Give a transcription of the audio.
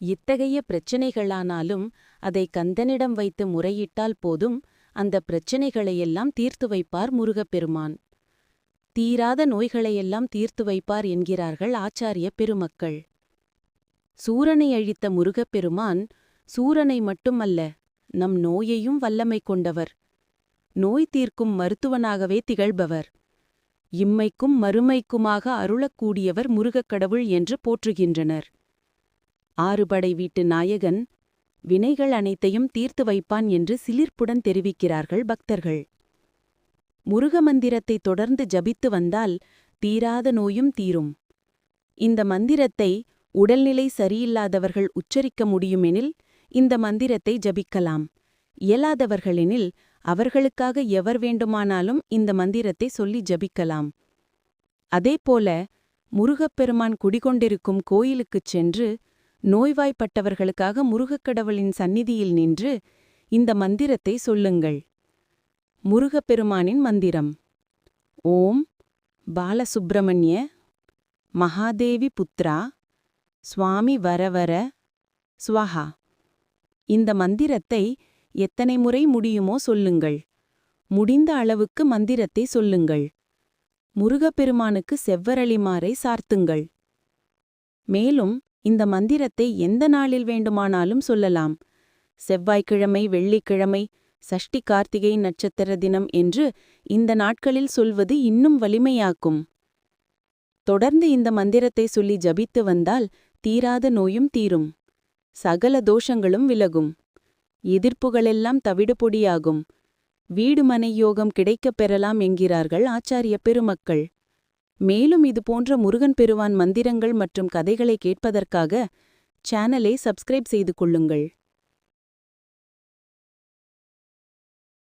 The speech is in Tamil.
இத்தகைய பிரச்சினைகளானாலும் அதை கந்தனிடம் வைத்து முறையிட்டால் போதும் அந்த பிரச்சனைகளையெல்லாம் தீர்த்து வைப்பார் முருகப்பெருமான். தீராத நோய்களையெல்லாம் தீர்த்து வைப்பார் என்கிறார்கள் ஆச்சாரிய பெருமக்கள். சூரனை அழித்த முருகப்பெருமான் சூரனை மட்டுமல்ல நம் நோயையும் வல்லமை கொண்டவர். நோய் தீர்க்கும் மருத்துவனாகவே திகழ்பவர். இம்மைக்கும் மறுமைக்குமாக அருளக்கூடியவர் முருகக்கடவுள் என்று போற்றுகின்றனர். ஆறுபடை வீட்டு நாயகன் வினைகள் அனைத்தையும் தீர்த்து வைப்பான் என்று சிலிர்ப்புடன் தெரிவிக்கிறார்கள் பக்தர்கள். முருகமந்திரத்தை தொடர்ந்து ஜபித்து வந்தால் தீராத நோயும் தீரும். இந்த மந்திரத்தை உடல்நிலை சரியில்லாதவர்கள் உச்சரிக்க முடியுமெனில் இந்த மந்திரத்தை ஜபிக்கலாம். இயலாதவர்களெனில் அவர்களுக்காக எவர் வேண்டுமானாலும் இந்த மந்திரத்தை சொல்லி ஜபிக்கலாம். அதேபோல முருகப்பெருமான் குடிகொண்டிருக்கும் கோயிலுக்குச் சென்று நோய்வாய்ப்பட்டவர்களுக்காக முருகக்கடவுளின் சந்நிதியில் நின்று இந்த மந்திரத்தை சொல்லுங்கள். முருகப்பெருமானின் மந்திரம். ஓம் பாலசுப்பிரமணிய மகாதேவி புத்ரா சுவாமி வரவர ஸ்வஹா இந்த மந்திரத்தை எத்தனை முறை முடியுமோ சொல்லுங்கள். முடிந்த அளவுக்கு மந்திரத்தை சொல்லுங்கள். முருகப்பெருமானுக்கு செவ்வரளிமாரை சார்த்துங்கள். மேலும் இந்த மந்திரத்தை எந்த நாளில் வேண்டுமானாலும் சொல்லலாம். செவ்வாய்க்கிழமை வெள்ளிக்கிழமை சஷ்டி கார்த்திகை நட்சத்திர தினம் என்று இந்த நாட்களில் சொல்வது இன்னும் வலிமையாக்கும். தொடர்ந்து இந்த மந்திரத்தை சொல்லி ஜபித்து வந்தால் தீராத நோயும் தீரும். சகல தோஷங்களும் விலகும். எதிர்ப்புகளெல்லாம் தவிடுபொடியாகும். வீடு மனை யோகம் கிடைக்கப் பெறலாம் என்கிறார்கள் ஆச்சாரிய பெருமக்கள். மேலும் இது போன்ற முருகன் பெருவான் மந்திரங்கள் மற்றும் கதைகளை கேட்பதற்காக சேனலை சப்ஸ்கிரைப் செய்து கொள்ளுங்கள்.